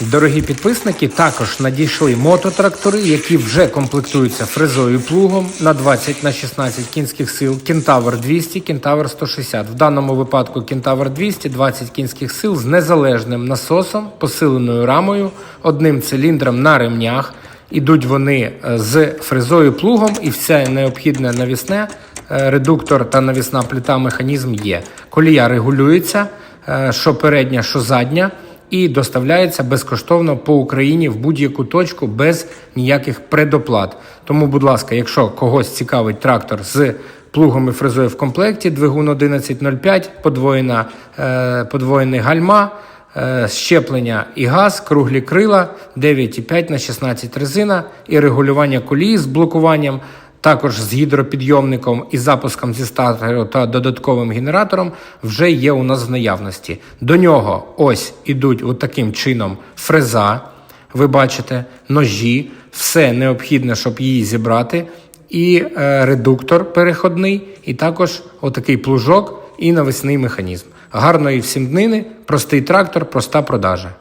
Дорогі підписники, також надійшли мототрактори, які вже комплектуються фрезою плугом на 20 на 16 кінських сил. Кентавр 200, Кентавр 160. В даному випадку Кентавр 200, 20 кінських сил з незалежним насосом, посиленою рамою, одним циліндром на ремнях. Ідуть вони е, з фрезою плугом, і все необхідне навісне, е, редуктор та навісна плита механізм є. Колія регулюється, е, що передня, що задня і доставляється безкоштовно по Україні в будь-яку точку без ніяких предоплат. Тому, будь ласка, якщо когось цікавить трактор з плугом і фрезою в комплекті, двигун 1105, подвоєна, е, подвоєний гальма, е, щеплення і газ, круглі крила, 9,5 на 16 резина і регулювання колії з блокуванням також з гідропідйомником і запуском зі стартеру та додатковим генератором вже є у нас в наявності. До нього ось ідуть таким чином фреза, ви бачите, ножі, все необхідне, щоб її зібрати, і е, редуктор переходний, і також отакий плужок і навісний механізм. Гарної всім днини, простий трактор, проста продажа.